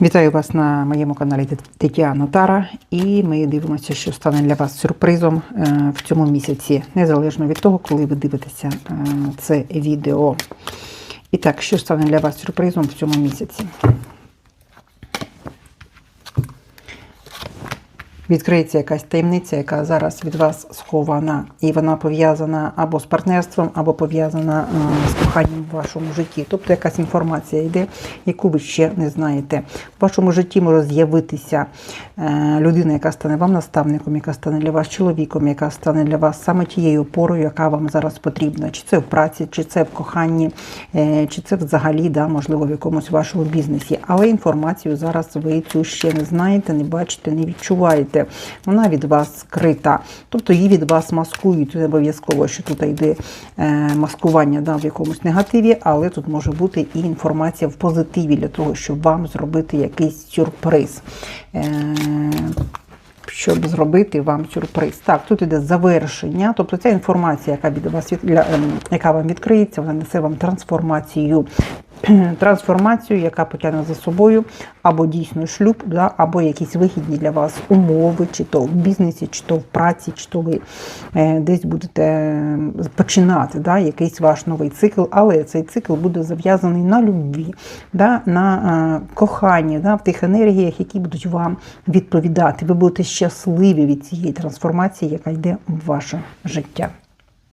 Вітаю вас на моєму каналі Тетяна Тара, і ми дивимося, що стане для вас сюрпризом е, в цьому місяці, незалежно від того, коли ви дивитеся е, це відео. І так, що стане для вас сюрпризом в цьому місяці? Відкриється якась таємниця, яка зараз від вас схована, і вона пов'язана або з партнерством, або пов'язана е, з коханням в вашому житті. Тобто якась інформація йде, яку ви ще не знаєте. В вашому житті може з'явитися е, людина, яка стане вам наставником, яка стане для вас чоловіком, яка стане для вас саме тією опорою, яка вам зараз потрібна. Чи це в праці, чи це в коханні, е, чи це взагалі, да, можливо, в якомусь вашому бізнесі. Але інформацію зараз ви цю ще не знаєте, не бачите, не відчуваєте. Вона від вас скрита. Тобто її від вас маскують. Не обов'язково, що тут йде е, маскування да, в якомусь негативі, але тут може бути і інформація в позитиві для того, щоб вам зробити якийсь сюрприз. Е, щоб зробити вам сюрприз. Так, тут іде завершення, тобто ця інформація, яка від вас ем, яка вам відкриється, вона несе вам трансформацію. Трансформацію, яка потягне за собою або дійсно шлюб, да, або якісь вигідні для вас умови, чи то в бізнесі, чи то в праці, чи то ви е, десь будете починати да, якийсь ваш новий цикл, але цей цикл буде зав'язаний на любві, да, на е, коханні, да, в тих енергіях, які будуть вам відповідати. Ви будете щасливі від цієї трансформації, яка йде в ваше життя.